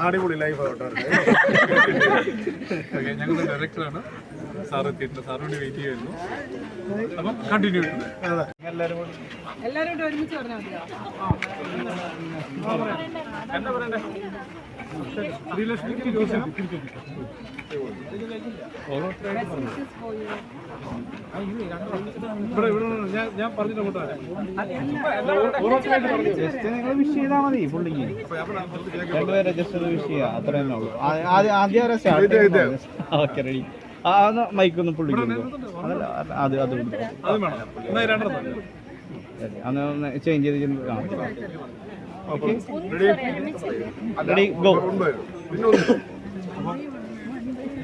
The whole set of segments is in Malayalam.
അടിപൊളി ലൈഫ് ആവട്ടെ ഓക്കെ ഞങ്ങളുടെ ഡയറക്ടറാണ് സാർ എത്തിയിട്ടുണ്ട്. സാറിന് വേണ്ടി വെയിറ്റ് ചെയ്യുന്നു. അപ്പം കണ്ടിന്യൂ അതെ. എല്ലാവരും കൂടി ഒരുമിച്ച് പറഞ്ഞാൽ മതിയോ? എന്താ പറയണ്ടേ? ഇവിടെ ഇവിടെ ഞാൻ ഞാൻ പറഞ്ഞിട്ട് അങ്ങോട്ട് വരാം. ജസ്റ്റ് നിങ്ങൾ വിഷ് ചെയ്താൽ മതി പുള്ളിക്ക് രണ്ടുപേരെ ജസ്റ്റ് ഒരു വിഷ് ചെയ്യാം അത്ര തന്നെ ഉള്ളൂ ആദ്യം വരെ റെഡി ആ മൈക്ക് ഒന്ന് പുള്ളിക്ക് അതല്ല അത് അത് അത് വേണം ചേഞ്ച് ചെയ്ത്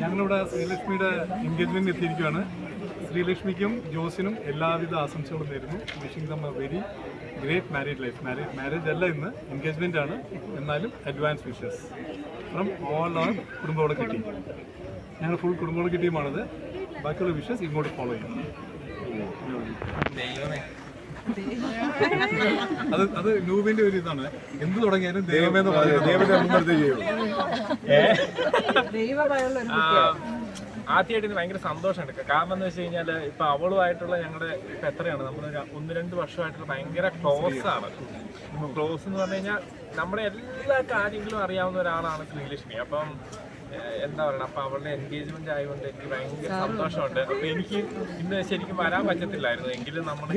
ഞങ്ങളിവിടെ ശ്രീലക്ഷ്മിയുടെ എൻഗേജ്മെന്റ് എത്തിയിരിക്കുകയാണ്. ശ്രീലക്ഷ്മിക്കും ജോസിനും എല്ലാവിധ ആശംസകളും നേരുന്നു. Wishing them a very great married life marriage marriage അല്ല ഇന്ന് എൻഗേജ്മെന്റ് ആണ്. എന്നാലും advance wishes from all our കുടുംബോടെ കിട്ടി. ഞങ്ങൾ ഫുൾ കുടുംബോടെ കിട്ടിയുമാണത്. ബാക്കിയുള്ള വിഷസ് ഇങ്ങോട്ട് ഫോളോ ചെയ്യും. അത് അത് നൂബിന്റെ ഒരു ഇതാണ്. എന്ത് തുടങ്ങിയാലും ദൈവമേ എന്ന് പറയുന്നത് ദൈവത്തെ മുൻനിർത്തി ചെയ്യും. ആദ്യമായിട്ട് എനിക്ക് ഭയങ്കര സന്തോഷമുണ്ട്. കാരണം എന്ന് വെച്ച് കഴിഞ്ഞാൽ ഇപ്പൊ അവളുമായിട്ടുള്ള ഞങ്ങളുടെ ഇപ്പൊ എത്രയാണ്? നമ്മളൊരു ഒന്ന് രണ്ട് വർഷമായിട്ടുള്ള ഭയങ്കര ക്ലോസ് ആണ്. ക്ലോസ് എന്ന് പറഞ്ഞു കഴിഞ്ഞാൽ നമ്മുടെ എല്ലാ കാര്യങ്ങളും അറിയാവുന്ന ഒരാളാണ് ശ്രീലക്ഷ്മി. അപ്പം എന്താ പറയുക അപ്പൊ അവളുടെ എൻഗേജ്മെന്റ് ആയതുകൊണ്ട് എനിക്ക് ഭയങ്കര സന്തോഷമുണ്ട്. അപ്പൊ എനിക്ക് ഇന്ന് ശരിക്കും വരാൻ പറ്റത്തില്ലായിരുന്നു. എങ്കിലും നമ്മൾ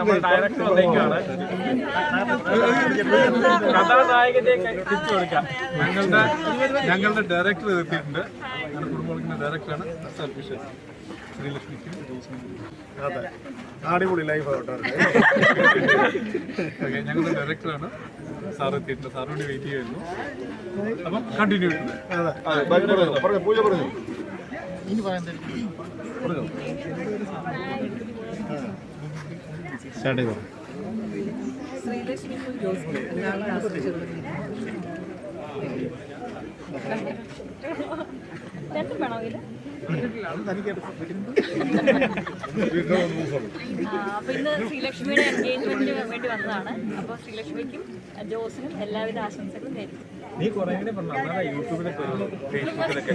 നമ്മുടെ ഡയറക്ടർ വന്നേക്കാണ്. കഥാനായകനെയൊക്കെ തിരിച്ചു കൊടുക്കാം. ഞങ്ങളുടെ ഞങ്ങളുടെ ഡയറക്ടർ എത്തിയിട്ടുണ്ട്. ഞങ്ങളുടെ കുടുംബത്തിന്റെ ഡയറക്ടറാണ് സർ വിഷസ് ശ്രീലക്ഷ്മിക്കും. അതെ. അടിപൊളി ലൈഫ് ആവട്ടെ ഓക്കെ ഞങ്ങളുടെ ഡയറക്ടറാണ് സാർ എത്തിയിട്ടില്ല സാറിന് വേണ്ടി വെയിറ്റ് ചെയ്യുന്നു അപ്പം കണ്ടിന്യൂ അതെ. പൂജ പറഞ്ഞു സ്റ്റാർട്ട് ചെയ്തോ ശ്രീലക്ഷ്മിക്കും ജോസിനും എല്ലാവരും ആസ്വദിച്ചു രണ്ടും വേണോ ഇതിൽ അപ്പൊ ഇന്ന് ശ്രീലക്ഷ്മിയുടെ എൻഗേജ്മെന്റിന് വേണ്ടി വന്നതാണ്. അപ്പൊ ശ്രീലക്ഷ്മിക്കും ജോസിനും എല്ലാവിധ ആശംസകളും നേരിടും നീ കുറെ യൂട്യൂബിലൊക്കെ ഫേസ്ബുക്കിലൊക്കെ